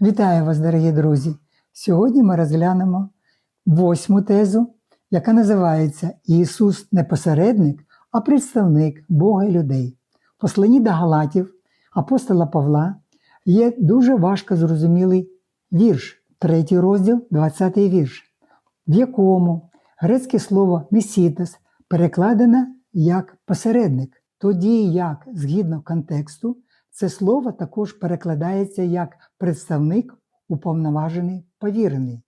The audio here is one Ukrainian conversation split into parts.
Вітаю вас, дорогі друзі! Сьогодні ми розглянемо восьму тезу, яка називається Ісус не посередник, а представник Бога і людей. В посланні до Галатів апостола Павла є дуже важко зрозумілий вірш, третій розділ, 20 вірш, в якому грецьке слово місітес перекладено як посередник, тоді як, згідно контексту, це слово також перекладається як представник, уповноважений, повірений.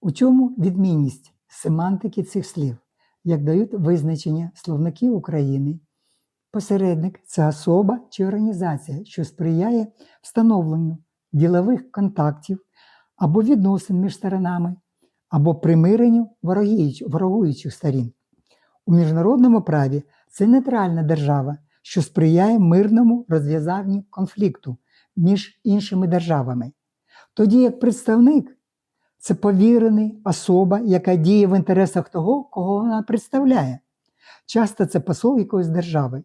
У чому відмінність семантики цих слів, як дають визначення словники України? Посередник це особа чи організація, що сприяє встановленню ділових контактів або відносин між сторонами, або примиренню ворогуючих сторін. У міжнародному праві це нейтральна держава, що сприяє мирному розв'язанню конфлікту між іншими державами. Тоді як представник це повірений особа, яка діє в інтересах того, кого вона представляє. Часто це посол якоїсь держави,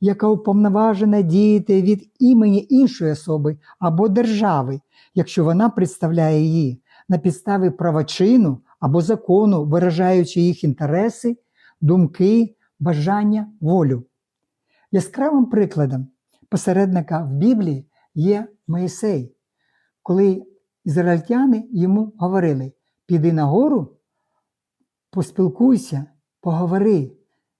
яка уповноважена діяти від імені іншої особи або держави, якщо вона представляє її на підставі правочину або закону, виражаючи їх інтереси, думки, бажання, волю. Яскравим прикладом посередника в Біблії є Моїсей, коли ізраїльтяни йому говорили: піди на гору, поспілкуйся, поговори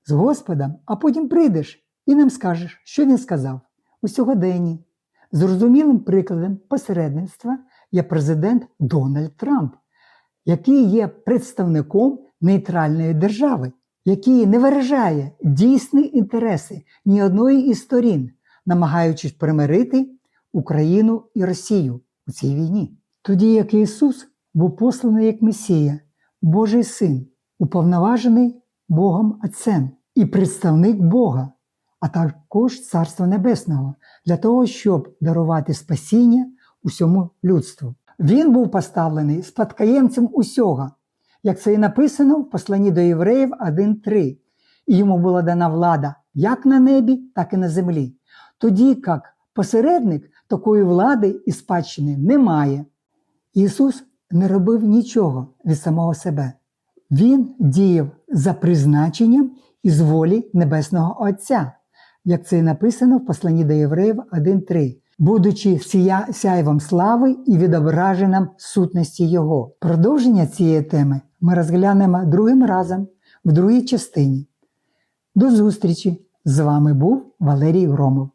з Господом, а потім прийдеш і нам скажеш, що він сказав. У сьогоденні зрозумілим прикладом посередництва є президент Дональд Трамп, який є представником нейтральної держави, який не виражає дійсні інтереси ні одної із сторін, намагаючись примирити Україну і Росію у цій війні. Тоді як Ісус був посланий як Месія, Божий Син, уповноважений Богом Отцем і представник Бога, а також Царства Небесного, для того, щоб дарувати спасіння усьому людству. Він був поставлений спадкоємцем усього, як це і написано в посланні до євреїв 1.3. І йому була дана влада як на небі, так і на землі. Тоді як посередник такої влади і спадщини немає. Ісус не робив нічого від самого себе. Він діяв за призначенням і з волі Небесного Отця, як це і написано в посланні до євреїв 1.3, будучи сяйвом слави і відображенням сутності Його. Продовження цієї теми ми розглянемо другим разом в другій частині. До зустрічі! З вами був Валерій Громов.